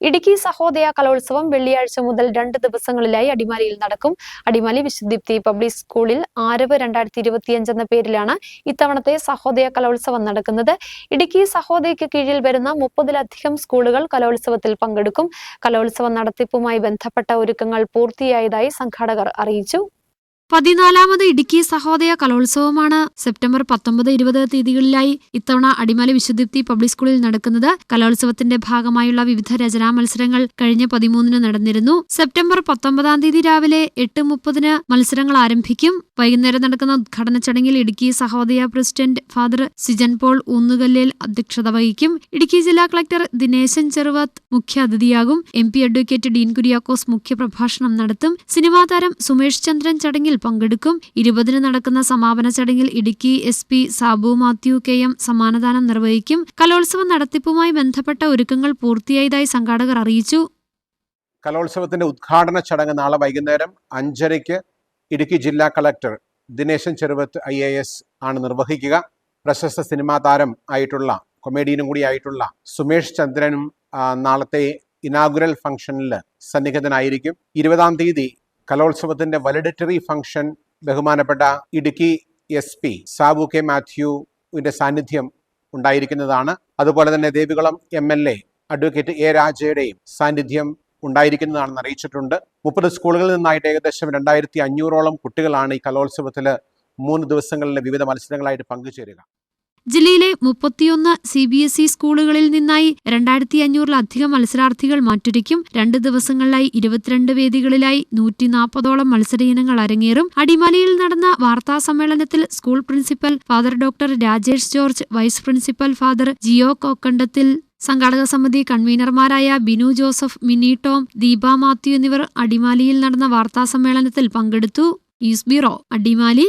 ഇടുക്കി സഹോദയ കലോത്സവം വെള്ളിയാഴ്ച മുതൽ രണ്ട് ദിവസങ്ങളിലായി അടിമാലിയിൽ നടക്കും. അടിമാലി വിശുദ്ധിപ്തി പബ്ലിക് സ്കൂളിൽ ആരവ് രണ്ടായിരത്തി ഇരുപത്തിയഞ്ച് എന്ന പേരിലാണ് ഇത്തവണത്തെ സഹോദയ കലോത്സവം നടക്കുന്നത്. ഇടുക്കി സഹോദയയ്ക്ക് കീഴിൽ വരുന്ന മുപ്പതിലധികം സ്കൂളുകൾ കലോത്സവത്തിൽ പങ്കെടുക്കും. കലോത്സവ നടത്തിപ്പുമായി ബന്ധപ്പെട്ട ഒരുക്കങ്ങൾ പൂർത്തിയായതായി സംഘാടകർ അറിയിച്ചു. പതിനാലാമത് ഇടുക്കി സഹോദയ കലോത്സവമാണ് സെപ്റ്റംബർ പത്തൊമ്പത് ഇരുപത് തീയതികളിലായി ഇത്തവണ അടിമാലി വിശുദ്ധിപ്തി പബ്ലിക് സ്കൂളിൽ നടക്കുന്നത്. കലോത്സവത്തിന്റെ ഭാഗമായുള്ള വിവിധ രചനാ മത്സരങ്ങൾ കഴിഞ്ഞ പതിമൂന്നിന് നടന്നിരുന്നു. സെപ്റ്റംബർ പത്തൊമ്പതാം തീയതി രാവിലെ എട്ട് മുപ്പതിന് മത്സരങ്ങൾ ആരംഭിക്കും. വൈകുന്നേരം നടക്കുന്ന ഉദ്ഘാടന ചടങ്ങിൽ Idukki Sahodaya president father Sijan Paul ഊന്നുകല്ലിൽ അധ്യക്ഷത വഹിക്കും. ഇടുക്കി ജില്ലാ കളക്ടർ ദിനേശൻ ചെറുവത്ത് മുഖ്യാതിഥിയാകും M P advocate Dean Kuriakose മുഖ്യപ്രഭാഷണം നടത്തും. സിനിമാ താരം സുമേഷ് ചന്ദ്രൻ ചടങ്ങിൽ പങ്കെടുക്കും. ഇരുപതിന് നടക്കുന്ന സമാപന ചടങ്ങിൽ Idukki S P Sabu Mathew K M സമ്മാനദാനം നിർവഹിക്കും. കലോത്സവ നടത്തിപ്പുമായി ബന്ധപ്പെട്ട ഒരുക്കങ്ങൾ പൂർത്തിയായതായി സംഘാടകർ അറിയിച്ചു. കലോത്സവത്തിന്റെ ഉദ്ഘാടന ചടങ്ങ് നാളെ വൈകുന്നേരം അഞ്ചരയ്ക്ക് ഇടുക്കി ജില്ലാ collector Dineshan Cheruvath I A S ആണ് നിർവഹിക്കുക. പ്രശസ്ത സിനിമാ താരം ആയിട്ടുള്ള കൊമേഡിയനും കൂടി ആയിട്ടുള്ള സുമേഷ് ചന്ദ്രനും നാളത്തെ ഇനാഗുറൽ ഫംഗ്ഷനിൽ സന്നിഹിതനായിരിക്കും. ഇരുപതാം തീയതി കലോത്സവത്തിന്റെ വലിഡിറ്ററി ഫംഗ്ഷൻ ബഹുമാനപ്പെട്ട Idukki S P Sabu K മാത്യുവിന്റെ സാന്നിധ്യം ഉണ്ടായിരിക്കുന്നതാണ്. അതുപോലെ തന്നെ Devikulam M L A advocate A രാജയുടെയും സാന്നിധ്യം ഉണ്ടായിരിക്കുന്നതാണെന്ന് അറിയിച്ചിട്ടുണ്ട്. മുപ്പത് സ്കൂളുകളിൽ നിന്നായിട്ട് ഏകദേശം രണ്ടായിരത്തി അഞ്ഞൂറോളം കുട്ടികളാണ് ഈ കലോത്സവത്തിൽ മൂന്ന് ദിവസങ്ങളിലെ വിവിധ മത്സരങ്ങളായിട്ട് പങ്കുചേരുക. ജില്ലയിലെ മുപ്പത്തിയൊന്ന് സി ബി എസ് ഇ സ്കൂളുകളിൽ നിന്നായി രണ്ടായിരത്തി അഞ്ഞൂറിലധികം മത്സരാർത്ഥികൾ മാറ്റുരയ്ക്കും. രണ്ട് ദിവസങ്ങളിലായി ഇരുപത്തിരണ്ട് വേദികളിലായി നൂറ്റി നാൽപ്പതോളം മത്സര ഇനങ്ങൾ അരങ്ങേറും. അടിമാലിയിൽ നടന്ന വാർത്താ സമ്മേളനത്തിൽ school principal father doctor Rajesh George vice principal father Jio Kokkandathil സംഘാടക സമിതി കൺവീനർമാരായ ബിനു ജോസഫ് മിനി ടോം ദീപ മാത്യു എന്നിവർ അടിമാലിയിൽ നടന്ന വാർത്താ സമ്മേളനത്തിൽ പങ്കെടുത്തു. News bureau Adimali.